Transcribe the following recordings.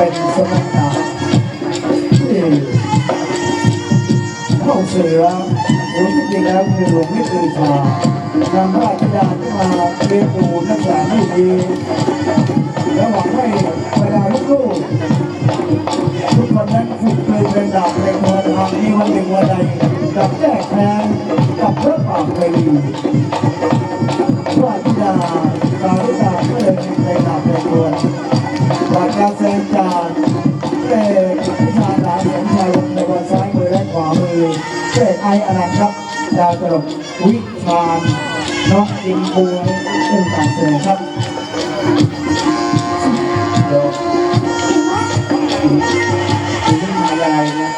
เป็นสมณะที่เข้าเสือหรือจริงแล้วคือหลวงวิตือชานำพระราชดาที่มาเรียนรู้นักศึกษาให้ดีและหวังให้บรรดาลูกๆทุกคนนั้นฝึกปรือเป็นดาบในทางทางนี้วันหนึ่งวันใดกับแก้แค้นกับพระป่าไปดีพระธิดา ออนันต์ครับดาวตลกวิชาญน้องอินบัวเป็นการแสดงครับเดี๋ยวขึ้นมาอะไรเนี่ย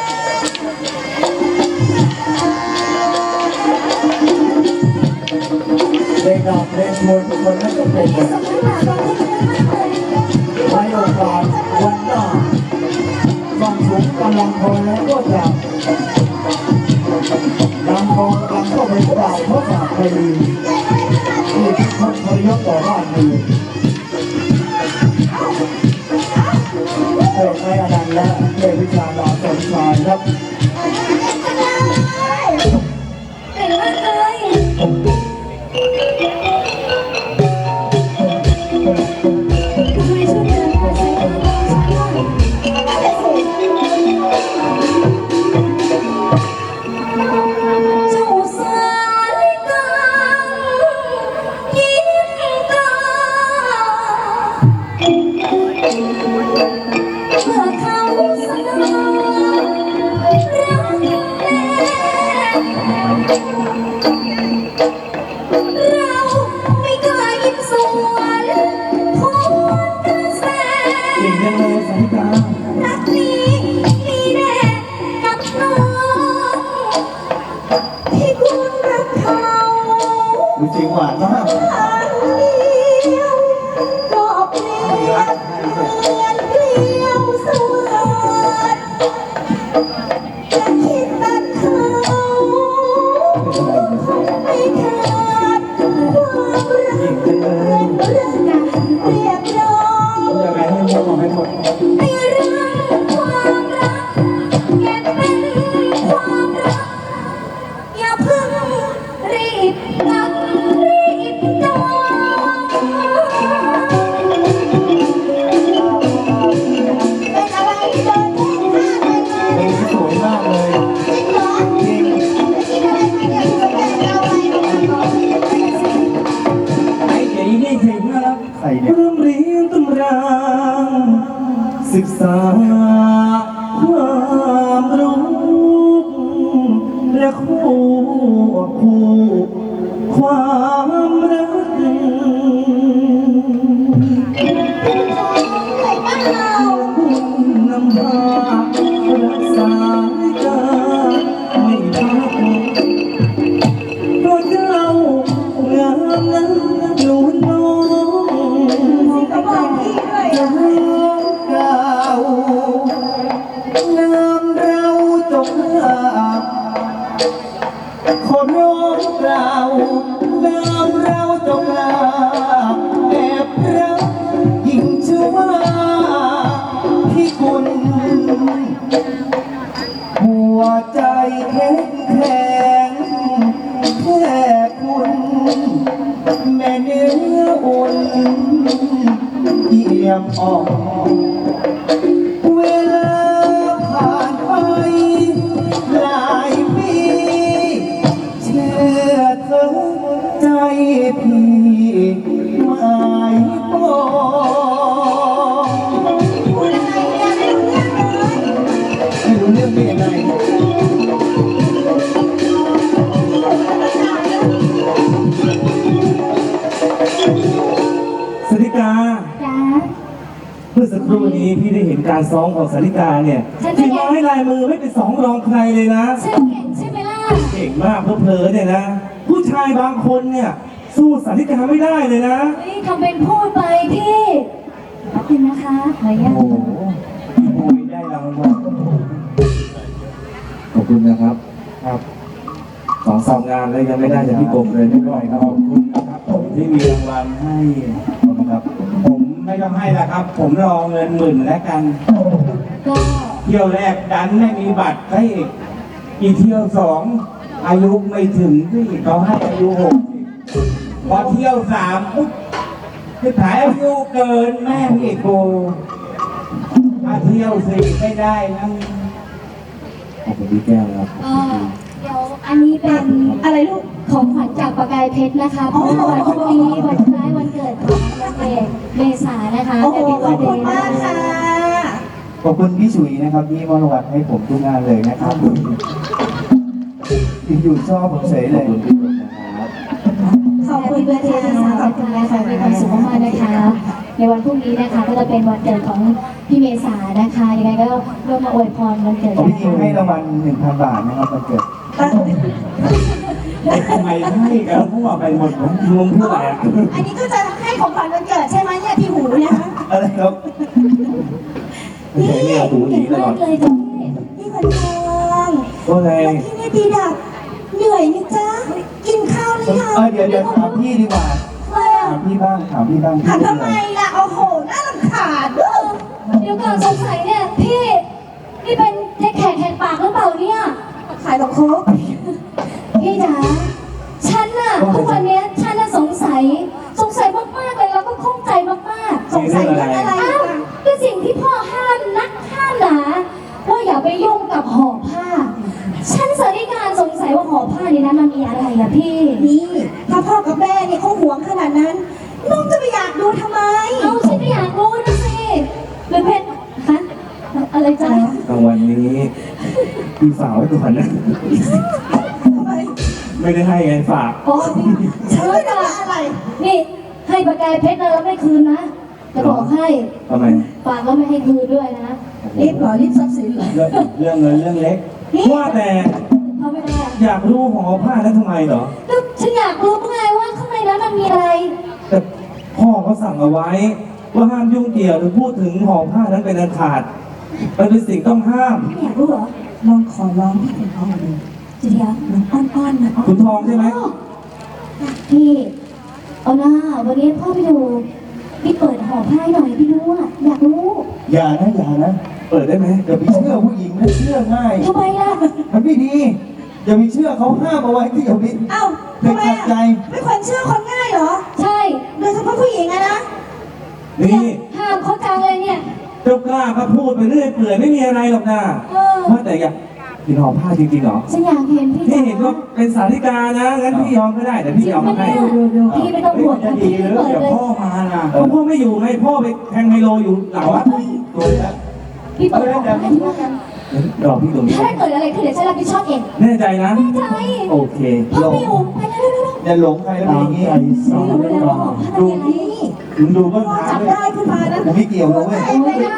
เด็กดาบเด็กมวยทุกคนนั้นก็เป็นใช้โอกาสวันหน้าฟังสูงกำลังพอแล้วก็จะ นำกองกำลังเข้าไปกล่าวพระขาทไปดีที่ทุกคนพยศต่อบ้านเมืองเกิดไม่อนันต์และเทวิชาลาสนชายครับ Yeah. พี่ไม่ปองพูดอะไรเนี่ยไม่รู้เรื่องเลยไม่รู้เรื่องได้ยังไงสริกา จ้า เมื่อสักครู่นี้พี่ได้เห็นการซ้อมของสาริกาเนี่ยฉันจะที่มาให้ลายมือไม่เป็นสองรองใครเลยนะชื่อเก่งใช่ไหมล่ะ เก่งมากเพเพอๆเนี่ยนะ ผู้ชายบางคนเนี่ย สู้สาริกาไม่ได้เลยนะเฮ้ยทำเป็นพูดไปพี่ขอบคุณนะคะขออนุญาตโอ้โหโอ้ยได้รางวัลขอบคุณนะครับครับสองสามงานแล้วยังไม่ได้จากพี่กบเลยไม่ไหวครับขอบคุณนะครับผมที่มีรางวัลให้ขอบคุณครับผมไม่ต้องให้ละครับ ผมรอเงินหมื่นแล้วกัน ก็เที่ยวแรกดันไม่มีบัตรให้อีกอีกเที่ยวสองอายุไม่ถึงที่เขาให้อายุหก พอเที่ยวสามปุ๊บคือถ่ายอายุเกินแม่งอีกโกมาเที่ยวสี่ไม่ได้นั่งขอบคุณพี่แก้วครับก็เดี๋ยวอันนี้เป็นอะไรลูกของขวัญจากประกายเพชรนะคะเพราะว่าวันพรุ่งนี้วันคล้ายวันเกิดของวันเอกเมษานะคะโอ้โห Happy ขอบคุณ birthday มากค่ะขอบคุณพี่ฉุยนะครับที่มอบรางวัลให้ผมทุกงานเลยนะครับ อยู่ๆชอบผมเฉยเลย ขอบคุณพี่ตุ๋นะครับ ขอบแฮปคุณปี้เบิร์ดเดค่ะย์นะคะขอบคุณนะคะมีความสุขมากๆนะคะ ในวันพรุ่งนี้นะคะก็จะเป็นวันเกิดของพี่เมษานะคะยังไงก็ร่วมมาอวยพรวันเกิดผมกันพี่ยิงให้รางวัล1,000บาทนะครับวันเกิดทำไมให้กันพวกไปหมดผมงงเท่าไหร่อะอันนี้ก็จะให้ของขวัญวันเกิดใช่ไหมเนี่ยพี่หูเนี่ยคะอะไรครับนี่เรียกหูหนีเก่งตลมาอกดเลยค่ะพี่คนทองว่าไงพี่เนี่ยดีดักเหนื่อยไหมจ๊ะกินข้าวหรือยังเออเดี๋ยวเดี๋ยวถามพี่ดีกว่าทำไมอะถามพี่บ้างถามพี่บ้างถามทำไมล่ะโอ้โหน่ารำคาญเด้อเดี๋ยวก่อนสงสัยเนี่ยพี่นี่เป็นเด็กแขกแหกปากหรือเปล่าเนี่ยขายของโคกพี่จ๋าฉันน่ะทุกวันเนี้ยฉันน่ะสงสัย สงสัยมากๆเลยแล้วก็ข้องใจมากๆ สงสัยเรื่องอะไรอ้าวอะคือสิ่งที่พ่อห้ามนักห้ามหนาว่าอย่าไปยุ่งกับห่อผ้า ฉันสันนิษฐานสงสัยว่า ห่อผ้าในนั้นมันมีอะไรอะพี่ นี่ถ้าพ่อกับแม่เนี่ยเขาหวงขนาดนั้นน้องจะไปอยากดูทำไม เอาฉันก็อยากรู้นะสิหรือเป็นฮะอะไรจ๊ะกลางวันนี้พี่ฝากไว้ก่อนนะทำไมไม่ได้ให้ไงฝากโอ้พี่ฉันไม่ได้ว่าอะไร นี่ ให้ประกายเพชรนะแล้วไม่คืนนะจะบอกให้ทำไมฝากแล้วไม่ให้คืนด้วยนะรีบเหรอรีบทรัพย์สินเหรอเรื่องเรื่องเงินเรื่องเล็กว่าแต่เขาไม่ได้ อยากรู้ห่อผ้าแล้วทำไมเหรอ ก็ฉันอยากรู้ไงว่าข้างในนั้นมันมีอะไร แต่พ่อเขาสั่งเอาไว้ ว่าห้ามยุ่งเกี่ยวหรือพูดถึงห่อผ้านั้นเป็นอันขาด มันเป็นสิ่งต้องห้าม ไม่อยากรู้เหรอ ลองขอร้องพี่เป็นพ่อดูจะเดียวลองอ้อนๆหนะคุณทองใช่ไหมอ้าวพี่ เอาหน้าวันนี้พ่อไปดู พี่เปิดห่อผ้าให้หน่อยพี่รู้อะอยากรู้อย่านะอย่านะ เปิดได้ไหมอย่าไปเชื่อผู้หญิงนะเชื่อง่ายทำไมล่ะ มันไม่ดี อย่าไปเชื่อเขาห้ามเอาไว้ที่อย่าไปเอ้าเด็ทำกไมขัดอะใจไม่ควรเชื่อคนง่ายเหรอ ใช่โดยเฉพาะผู้หญิงอะนะนี่ห้ามเขาจังเลยเนี่ย เจ้ากล้าก็พูดไปเรื่อยเปื่อยไม่มีอะไรหรอกนะเออ ว่าแต่อยากกินห่อผ้าจริงๆเหรอฉันอยากเห็นพี่พี่จ๋าเห็นว่าเป็นสาธิกานะงั้นพี่ยอมก็ได้แต่พี่จริงยอมปะมาให้เนี่ยพี่ไม่ต้องห่วงจะนะดีพี่หรือเปิดเดี๋ยวเลยพ่อมานะพ่อไม่อยู่ไงพ่อไปแทงไฮโลอยู่หลังวัดตัวแล้วพี่เปิดห่อผ้าให้ที่ว่ากัน รอพี่ตรงนี้ถ้าเกิดอะไรขึ้นเดี๋ยวฉันรับผิดชอบเองแน่ใจนะแน่ใจโอเคพ่อไม่อยู่ไปเร็วๆๆอย่าหลงใครแล้วอย่างนี้ๆรู้แล้วว่าห่อผ้าเป็นอะไรถึงดูต้นพ่อทางจับด้วยได้ขึ้นมานะผมไม่เกี่ยวนะเว้ยโอ้ยนะ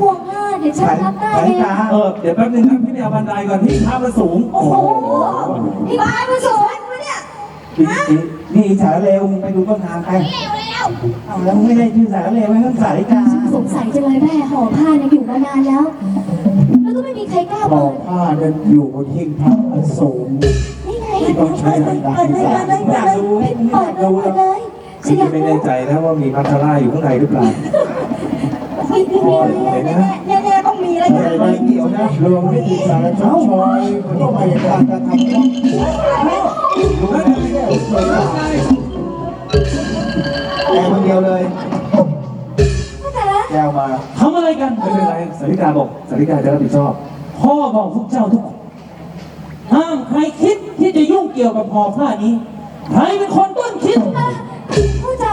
ห่วงอะเดี๋ยวฉันรับได้สายเองตาเออเดี๋ยวแป๊บนึงนะพี่ไปเอาบันไดก่อนที่ภาพมันสูง โอ้โหพี่บ้านมาสวยวะเนี่ยนี่นี่สารเลวมึงไปดูต้นทางไปเอาแล้วมึงไม่ได้ชื่อสารเลวไม่ต้องสาธิกา สงสัยจังเลยแม่ห่อผ้าเนี่ยอยู่มานานแล้ว แล้วก็ไม่มีใครกล้าบอเปิกดผ้าเดินอยู่บนหิ้งพระอสูงนี่ไงต้องใช้บันไดเปิดเลยเปิดเลยเปิดเลยไม่เปิดเลยเปิดเลยฉันพี่อยากไม่รู้แน่ใจนะว่ามีมัคคาร่าอยู่ข้างในหรือเปล่ามีมีมีแน่แน่แน่ๆต้องมีแล้วไม่เนี่ยไม่เกี่ยวนะรวมวิธีสารชดชอยมันต้องไปการกระทำรู้ไหมแกคนเดียวเลยพ่อจ๋าแก้วมาทำอะไรกัน ไม่เป็นไรสาธิกาบอกสาธิกาจะรับผิดชอบ พ่อบอกพวกเจ้าทุกคนห้ามใครคิดที่จะยุ่งเกี่ยวกับห่อผ้านี้ ใครเป็นคนต้นคิด พ่อจ๋า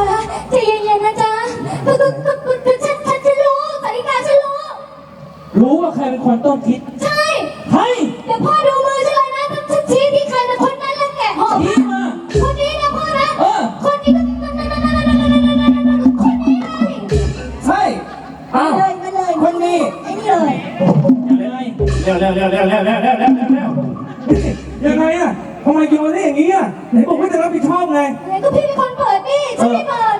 ใจเย็นๆนะจ๊ะก็ก็ก็ก็ก็ฉันฉันฉันรู้สาริกาฉันรู้ รู้ว่าใครเป็นคนต้นคิด ใช่ ใคร เดี๋ยวพ่อดูมือฉันเลยนะถ้าฉันชี้ที่ เร็วเร็วเร็วเร็วเร็วเร็วเร็วเร็วเร็วยังไงอะทำไมโยนได้อย่างนี้อะไหนบอกว่าจะรับผิดชอบไงอะไรก็พี่เป็นคนเปิดนี่ฉันไม่เปิด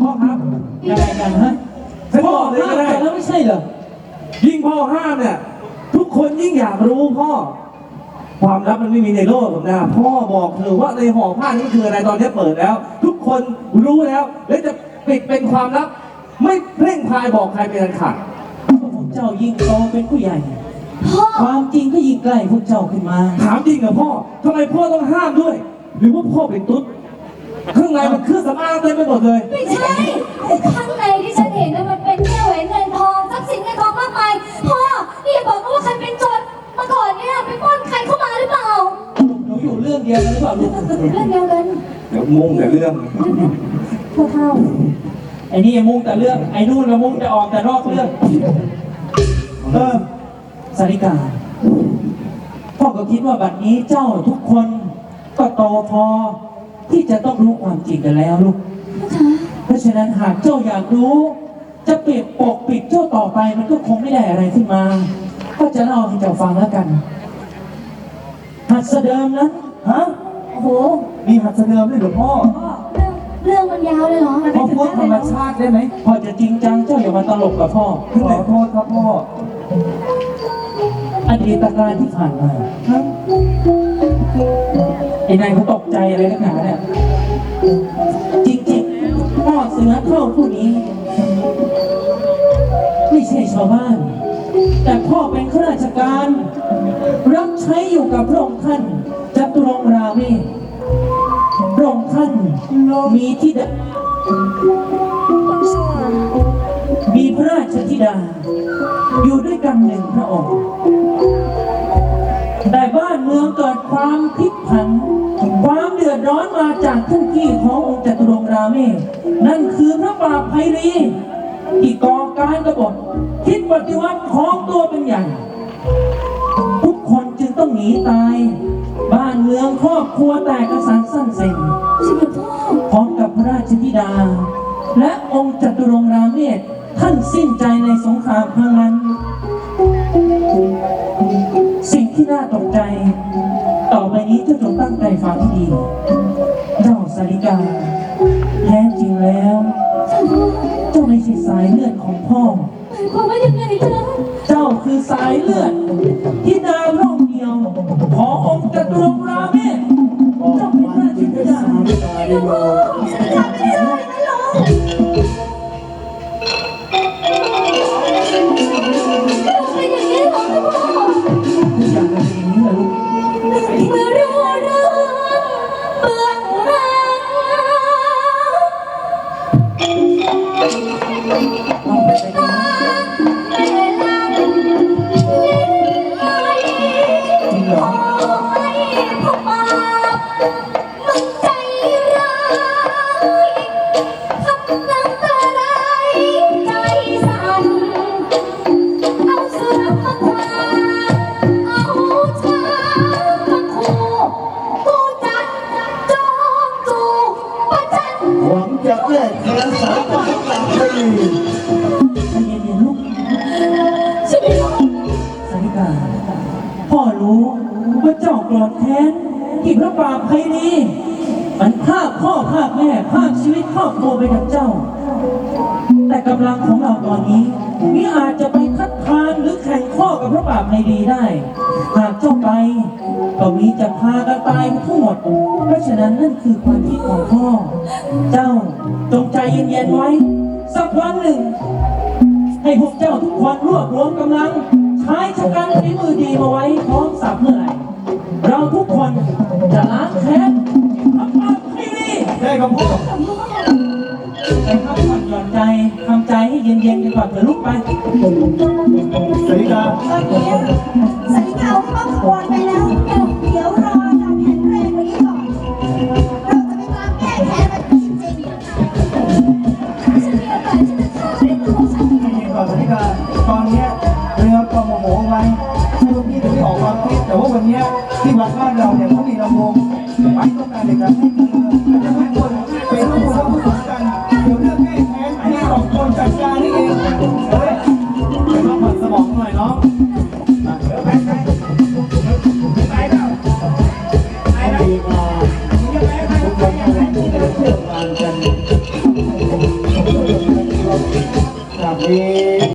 พ่อครับยังไงกันฮะฉันพ่อบอกเลยก็ได้แล้วไม่ใช่เหรอยิ่งพ่อห้ามเนี่ยทุกคนยิ่งอยากรู้พ่อ ความลับมันไม่มีในโลกหรอกนะพ่อบอกเธอว่าในห่อผ้านี้คืออะไรตอนนี้เปิดแล้ว ทุกคนรู้แล้ว แล้วจะปิดเป็นความลับ ไม่เร่งพายบอกใครเป็นอันขาดเจ้ายิ่งโตเป็นผู้ใหญ่ พ่อความจริงก็ยิ่งใกล้พวกเจ้าขึ้นมา ถามจริงเหรอพ่อทำไมพ่อต้องห้ามด้วย หรือว่าพ่อเป็นตุ๊ดข้างในมันเครื่องสำอางเต็มไปหมดเลย ไม่ใช่ข้างในที่ฉันเห็นน่ะมันเป็นแก้วแหวนเงินทองทรัพย์สินเงินทองมากมายพ่อนี่อย่าบอกนะว่าใครเป็นโจรมาก่อนเนี่ยไปปล้นใครเข้ามาหรือเปล่าหนูอยู่เรื่องเดียวกันหรือเปล่าลูกเรื่องเดียวกันเดี๋ยวมุงแต่เรื่องพ่อเท่าไอ้นี่มุ่งแต่เรื่อง ไอ้นู่นละมุ่งแต่ออกแต่นอกเรื่อง เออ สาริกาพ่อก็คิดว่าบัดนี้เจ้าทุกคนก็โตพอที่จะต้องรู้ความจริงกันแล้วลูก เพราะฉะนั้นหากเจ้าอยากรู้ จะเปียกปกปิดเจ้าต่อไปมันก็คงไม่ได้อะไรขึ้นมา ก็จะเล่าให้เจ้าฟังแล้วกันหัดเสดิมนั้นฮะโอ้โหมีหัดเสดิมด้วยเหรอพ่อพ่อเรื่องเรื่องมันยาวเลยเหรอมันพ่อพูดธรรมชาติได้ไหมพอจะจริงจังเจ้าอย่ามาตลกกับพ่อขอโทษครับพ่อ อดีตการที่ผ่านมาไอ้นายเขาตกใจอะไรนักหนาเนี่ยจริงๆพ่อเสือเข้าผู้นี้ ไม่ใช่ชาวบ้าน แต่พ่อเป็นข้าราชการ รับใช้อยู่กับพระองค์ท่านจตุรงรามีพระองค์ท่านมีธิดามีพระราชธิดา อยู่ด้วยกันหนึ่ง ความพลิกผัน ความเดือดร้อนมาจากท่านพี่ขององค์จตุรงค์ราเมศนั่นคือพระปราบไพรีที่ก่อการกบฏคิดปฏิวัติของตัวเป็นใหญ่ ทุกคนจึงต้องหนีตาย บ้านเมืองครอบครัวแตกกระสันสั้นเซ็งพร้อมกับพระราชธิดา และองค์จตุรงค์รามเมศท่านสิ้นใจในสงครามครั้งนั้น สิ่งที่น่าต นี้เจ้าจงตั้งใจฟังให้ดีเจ้าสาริกาแท้จริงแล้วเจ้าไม่ใช่สายเลือดของพ่อหมายความว่ายังไงจ๊ะเจ้าคือสายเลือด ที่ดาวร่องเดียว ขององค์จตุรงค์รามเมศออกเจ้าเป็นมาราชจึงธิได้ดาสาริ บไพรีมันภาคพ่อภาคแม่ภาคชีวิตครอบครัวไปกับเจ้า แต่กำลังของเราตอนนี้มิอาจจะไปคัดค้านหรือแข่งข้อกับพระปราบไพรีได้ หากเจ้าไปก็มีจะพากันตายทั้งหมด เพราะฉะนั้นนั่นคือความคิดของพ่อ เจ้าจงใจเย็นๆไว้ สักวันหนึ่ง ให้พวกเจ้าทุกคนรวบรวมกำลังใช้ชะกันฝีมือดีมาไว้พร้อมสับเมื่อไหร่ ครับพ่อไปพักผ่อนหย่อนใจทำใจให้เย็นๆกันก่อนเถอะลุกไป สวัสดีครับตอนนี้ คือพี่จะไม่ออกความคิดแต่ว่าวันนี้ที่วัดบ้านเราเนี่ยเขามีลำวงไว้ต้องการในการให้มีเรือจะให้คนเป็นผู้รับผู้สนกันเดี๋ยวเรื่องแก้แค้นอันนี้สองคนจัดการนี่เองเฮ้ยไปพักผ่อนสมองหน่อยเนาะค